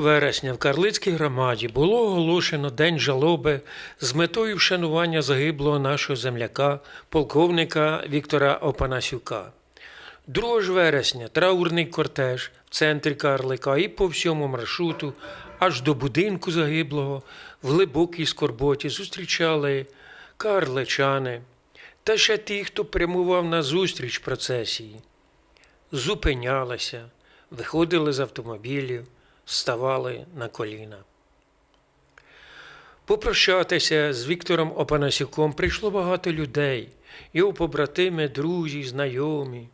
вересня в Карлицькій громаді було оголошено День жалоби з метою вшанування загиблого нашого земляка, полковника Віктора Опанасюка. 2 вересня траурний кортеж в центрі Карлика і по всьому маршруту, аж до будинку загиблого, в глибокій скорботі зустрічали карличани та ще ті, хто прямував на зустріч процесії зупинялися, виходили з автомобілів, ставали на коліна. Попрощатися з Віктором Опанасюком прийшло багато людей, його побратими, друзі, знайомі.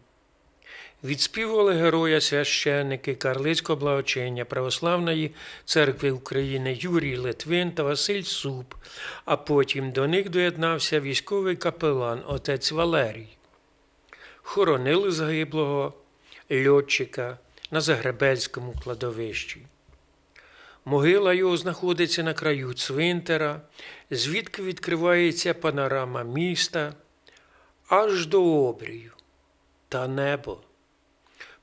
Відспівували героя священники Карлицького благочиння Православної церкви України Юрій Литвин та Василь Суп, а потім до них доєднався військовий капелан отець Валерій хоронили загиблого льотчика на Загребельському кладовищі. Могила його знаходиться на краю цвинтара, звідки відкривається панорама міста аж до обрію та небо.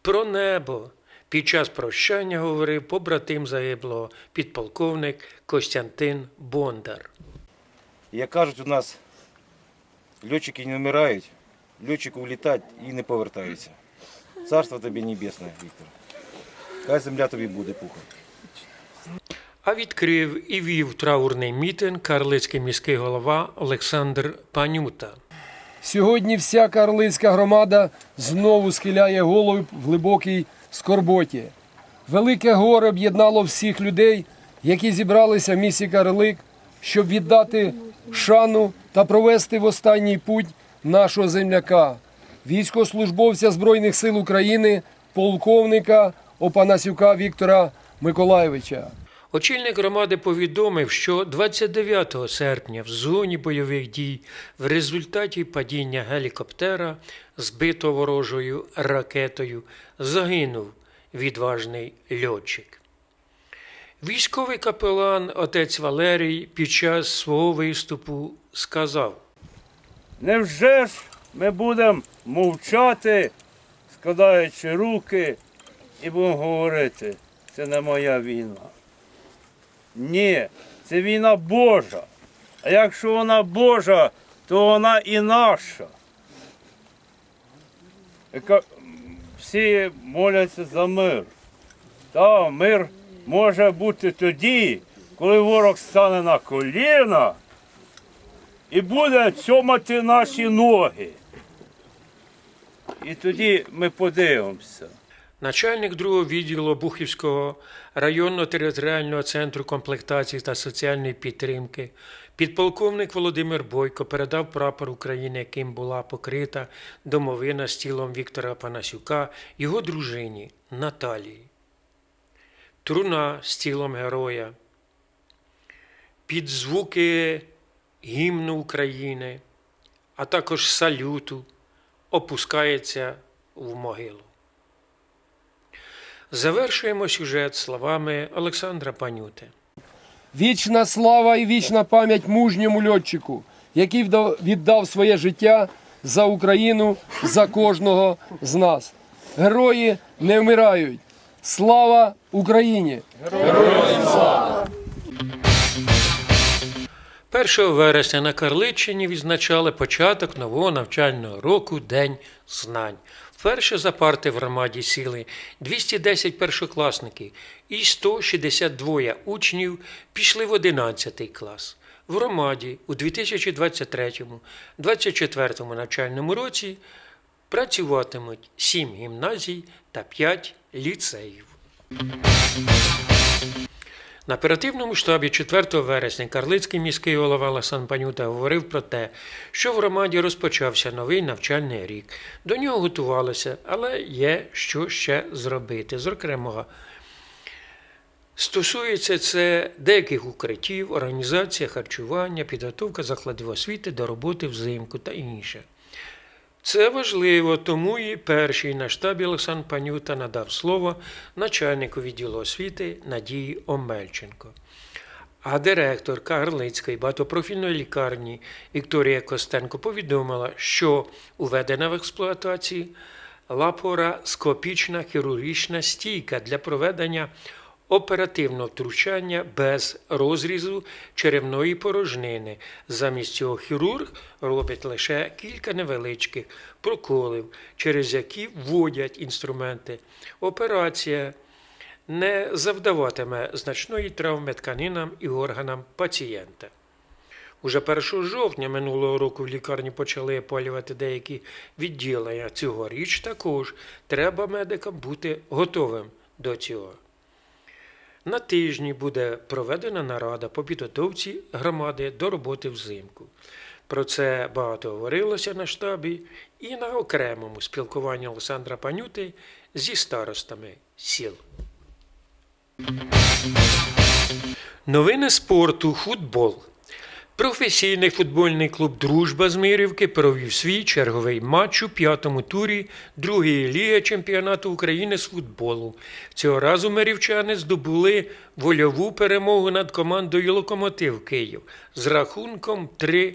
Про небо під час прощання говорив побратим загиблого підполковник Костянтин Бондар. Як кажуть, у нас льотчики не вмирають, льотчики улітають і не повертаються. Царство тобі небесне, Віктор. Хай земля тобі буде пухом. А відкрив і вів траурний мітинг карлицький міський голова Олександр Панюта. Сьогодні вся карлицька громада знову схиляє голову в глибокій скорботі. Велике горе об'єднало всіх людей, які зібралися в місті Карлик, щоб віддати шану та провести в останній путь нашого земляка, військовослужбовця Збройних сил України, полковника Опанасюка Віктора Миколайовича. Очільник громади повідомив, що 29 серпня в зоні бойових дій в результаті падіння гелікоптера, збитого ворожою ракетою, загинув відважний льотчик. Військовий капелан отець Валерій під час свого виступу сказав: Невже ж ми будемо мовчати, складаючи руки, і будемо говорити, це не моя війна. Ні, це війна Божа. А якщо вона Божа, то вона і наша. Всі моляться за мир. Та мир може бути тоді, коли ворог стане на коліна і буде цьомати наші ноги. І тоді ми подивимося. Начальник другого відділу Бухівського районного територіального центру комплектації та соціальної підтримки, підполковник Володимир Бойко передав прапор України, яким була покрита домовина з тілом Віктора Панасюка, його дружині Наталії. Труна з тілом героя. Під звуки гімну України, а також салюту опускається в могилу. Завершуємо сюжет словами Олександра Панюти. Вічна слава і вічна пам'ять мужньому льотчику, який віддав своє життя за Україну, за кожного з нас. Герої не вмирають. Слава Україні! 1 вересня на Карличині відзначали початок нового навчального року День знань. Вперше за парти в громаді сіли 210 першокласників і 162 учнів пішли в 11 клас. В громаді у 2023-2024 навчальному році працюватимуть 7 гімназій та 5 ліцеїв. На оперативному штабі 4 вересня Карлицький міський голова Ласан Панюта говорив про те, що в громаді розпочався новий навчальний рік. До нього готувалися, але є що ще зробити. Зокрема, стосується це деяких укриттів, організація харчування, підготовка закладів освіти до роботи взимку та інше. Це важливо, тому і перший на штабі Олександр Панюта надав слово начальнику відділу освіти Надії Омельченко. А директор Карлицької багатопрофільної лікарні Вікторія Костенко повідомила, що уведена в експлуатацію лапароскопічна хірургічна стійка для проведення оперативного втручання без розрізу черевної порожнини. Замість цього хірург робить лише кілька невеличких проколів, через які вводять інструменти. Операція не завдаватиме значної травми тканинам і органам пацієнта. Уже 1 жовтня минулого року в лікарні почали опалювати деякі відділення. Цьогоріч також треба медикам бути готовим до цього. На тижні буде проведена нарада по підготовці громади до роботи взимку. Про це багато говорилося на штабі і на окремому спілкуванні Олександра Панюти зі старостами сіл. Новини спорту футбол. Професійний футбольний клуб Дружба з Мирівки провів свій черговий матч у п'ятому турі другої ліги чемпіонату України з футболу. Цього разу мирівчани здобули вольову перемогу над командою Локомотив Київ з рахунком 3-2.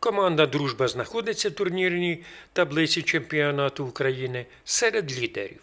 Команда Дружба знаходиться в турнірній таблиці чемпіонату України серед лідерів.